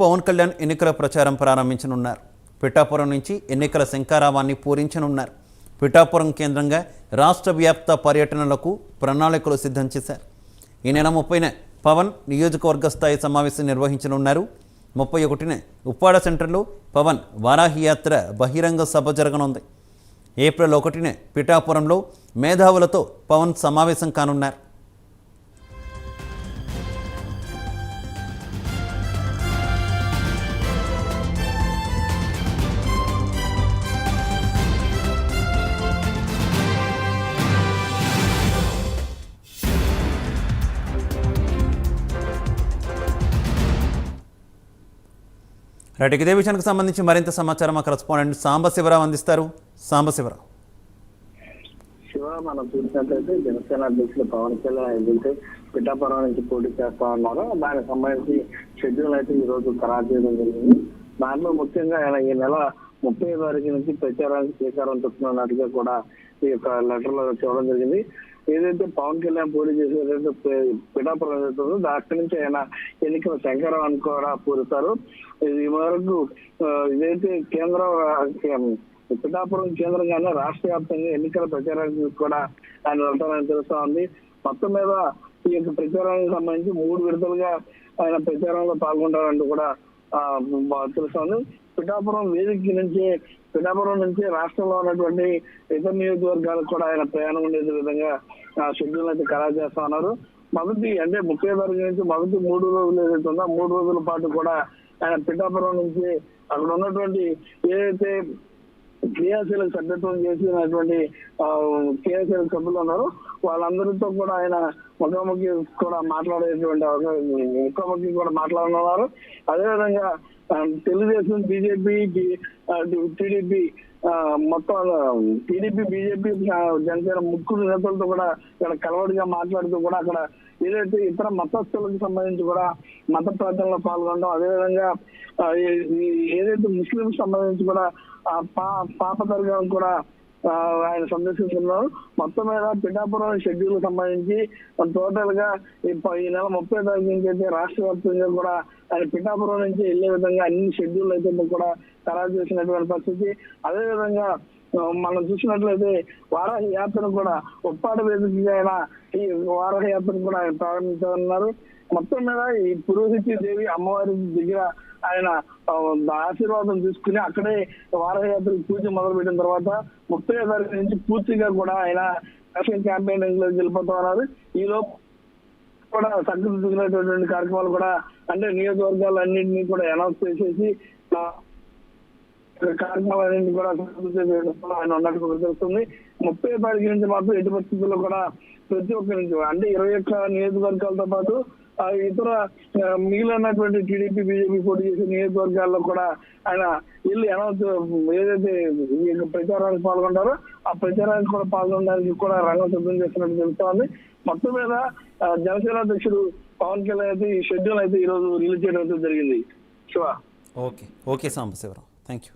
పవన్ కళ్యాణ్ ఎన్నికల ప్రచారం ప్రారంభించనున్నారు. పిఠాపురం నుంచి ఎన్నికల శంకారావాన్ని పూరించనున్నారు. పిఠాపురం కేంద్రంగా రాష్ట్ర వ్యాప్త పర్యటనలకు ప్రణాళికలు సిద్ధం చేశారు. ఈ నెల ముప్పైన పవన్ నియోజకవర్గ స్థాయి సమావేశం నిర్వహించనున్నారు. ముప్పై ఒకటిన ఉప్పాడ సెంటర్లో పవన్ వారాహి యాత్ర బహిరంగ సభ జరగనుంది. ఏప్రిల్ ఒకటిన పిఠాపురంలో మేధావులతో పవన్ సమావేశం కానున్నారు. రైట్ ఇక ఇదే విషయానికి సంబంధించి మరింత సమాచారం మా కరెస్పాండెంట్ సాంబశివరావు అందిస్తారు. సాంబశివరావు శివ మనం చూసినట్లయితే జనసేన అధ్యక్షులు పవన్ కళ్యాణ్ ఎదుగుతే పిఠాపురం నుంచి పోటీ చేస్తా ఉన్నారు దానికి సంబంధించి షెడ్యూల్ అయితే ఈ రోజు ఖరారు చేయడం జరిగింది. దాంట్లో ముఖ్యంగా ఈ నెల ముప్పై తారీఖు నుంచి ప్రచారానికి శ్రీకారం చుట్టున్నట్టుగా కూడా ఈ యొక్క లెటర్లో చూడడం జరిగింది. ఏదైతే పవన్ కళ్యాణ్ పోటీ చేసేటట్టు పిఠాపురం జరుగుతుందో అక్కడి నుంచి ఆయన ఎన్నికల శంకరం కూడా పూరుతారు ఇది వరకు ఇదైతే కేంద్ర పిఠాపురం కేంద్రంగానే రాష్ట్ర వ్యాప్తంగా ఎన్నికల ప్రచారానికి కూడా ఆయన వెళ్తారని తెలుస్తా ఉంది. మొత్తం మీద ఈ యొక్క ప్రచారానికి సంబంధించి మూడు విడతలుగా ఆయన ప్రచారంలో పాల్గొంటారంటూ కూడా ఆ, తెలుస్తోంది పిఠాపురం వేదిక నుంచి పిఠాపురం నుంచి రాష్ట్రంలో ఉన్నటువంటి ఇతర నియోజకవర్గాలకు కూడా ఆయన ప్రయాణం ఉండే విధంగా షెడ్యూల్ అయితే ఖరారు చేస్తా ఉన్నారు. మొదటి అంటే ముప్పై తారీఖు నుంచి మొదటి మూడు రోజులు ఏదైతే ఉందో మూడు రోజుల పాటు కూడా ఆయన పిఠాపురం నుంచి అక్కడ ఉన్నటువంటి ఏదైతే క్రియాశీలక సభ్యత్వం చేసినటువంటి క్రియాశీల సభ్యులు ఉన్నారు వాళ్ళందరితో కూడా ఆయన ముఖాముఖి కూడా మాట్లాడేటువంటి అవకాశం ముఖాముఖి కూడా మాట్లాడనున్నారు. అదేవిధంగా తెలుగుదేశం బీజేపీ టీడీపీ మొత్తం టీడీపీ బీజేపీ జనసేన ముగ్గురు నేతలతో కూడా ఇక్కడ కలవడిగా మాట్లాడుతూ కూడా అక్కడ ఏదైతే ఇతర మతస్థులకు సంబంధించి కూడా మత ప్రార్థనలో పాల్గొనడం అదేవిధంగా ఏదైతే ముస్లిం సంబంధించి కూడా పా పాప దర్గాను కూడా ఆయన సందర్శిస్తున్నారు మొత్తం మీద పిఠాపురం షెడ్యూల్ సంబంధించి టోటల్గా ఈ నెల ముప్పై తారీఖు నుంచి అయితే రాష్ట్ర వ్యాప్తంగా కూడా ఆయన పిఠాపురం నుంచి వెళ్ళే విధంగా అన్ని షెడ్యూల్ అయితే కూడా ఖరారు చేసినటువంటి పరిస్థితి. అదే విధంగా మనం చూసినట్లయితే వారాహి యాత్రను కూడా ఉప్పాడ వేదికగా ఆయన ఈ వారాహ యాత్రను కూడా ఆయన ప్రారంభించాలన్నారు మొత్తం మీద ఈ పురోహితి దేవి అమ్మవారి దగ్గర ఆయన ఆశీర్వాదం తీసుకుని అక్కడే వారయాత్ర పూజ మొదలు పెట్టిన తర్వాత ముప్పై తారీఖు నుంచి పూర్తిగా కూడా ఆయన ఎలక్షన్ క్యాంపెయినింగ్లో ఉన్నారు. ఈ లోపు కూడా సంకల్పించుకునేటటువంటి కార్యక్రమాలు కూడా అంటే నియోజకవర్గాలు అన్నింటినీ కూడా అనౌన్స్ చేసేసి కార్యక్రమాలన్నింటినీ కూడా ఆయన ఉన్నట్టు తెలుస్తుంది. ముప్పై తారీఖు నుంచి మాత్రం ఎటు పరిస్థితుల్లో కూడా ప్రతి ఒక్క నుంచి అంటే ఇరవై ఒక్క నియోజకవర్గాలతో పాటు ఇతర మిగిలినటువంటి టీడీపీ బీజేపీ పోటీ చేసే నియోజకవర్గాల్లో కూడా ఆయన వెళ్ళి అనౌన్స్ ఏదైతే ప్రచారానికి పాల్గొంటారో ఆ ప్రచారానికి కూడా పాల్గొనడానికి కూడా రంగం సిద్ధం చేస్తున్నట్టు తెలుస్తోంది. మొత్తం మీద జనసేన అధ్యక్షుడు పవన్ కళ్యాణ్ అయితే ఈ షెడ్యూల్ అయితే ఈ రోజు రిలీజ్ చేయడం అయితే జరిగింది. Shiva. Okay. Okay Sambasiva Rao. Thank you